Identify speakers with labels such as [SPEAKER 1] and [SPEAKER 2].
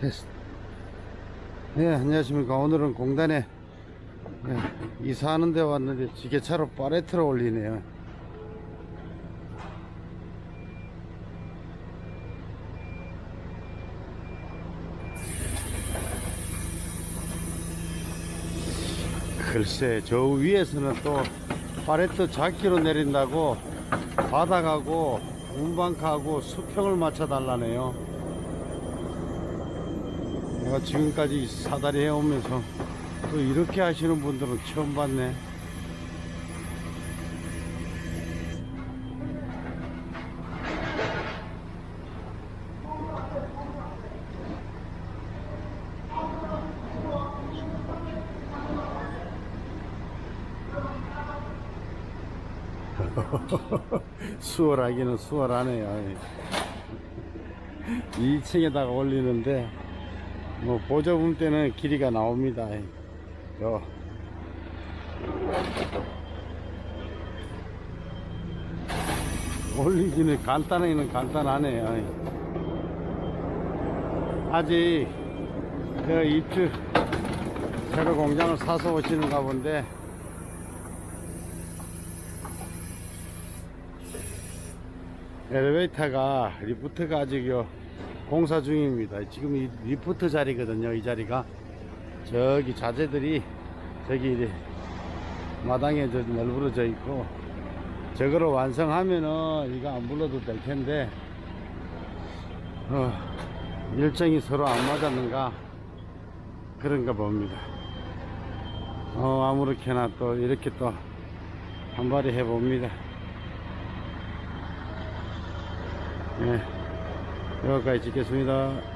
[SPEAKER 1] 됐어. 네, 안녕하십니까. 오늘은 공단에 네, 이사하는 데 왔는데 지게차로 파레트를 올리네요. 글쎄, 저 위에서는 또 파레트 작기로 내린다고 바닥하고 운방카하고 수평을 맞춰 달라네요. 내가 지금까지 사다리 해오면서 또 이렇게 하시는 분들은 처음 봤네. 수월하기는 수월하네요. 2층에다가 올리는데 뭐 보조금 때는 길이가 나옵니다. 요. 올리기는 간단하기는 간단하네요. 아직 그 입주 새로 공장을 사서 오시는가 본데 엘리베이터가 리프트가 아직요 공사 중입니다. 지금 이 리프트 자리거든요. 이 자리가 저기 자재들이 저기 마당에 저 널브러져 있고 저거를 완성하면은 이거 안 불러도 될 텐데 어, 일정이 서로 안 맞았는가 그런가 봅니다. 어, 아무렇게나 또 이렇게 또 한 발이 해봅니다. 네, 여기까지 찍겠습니다.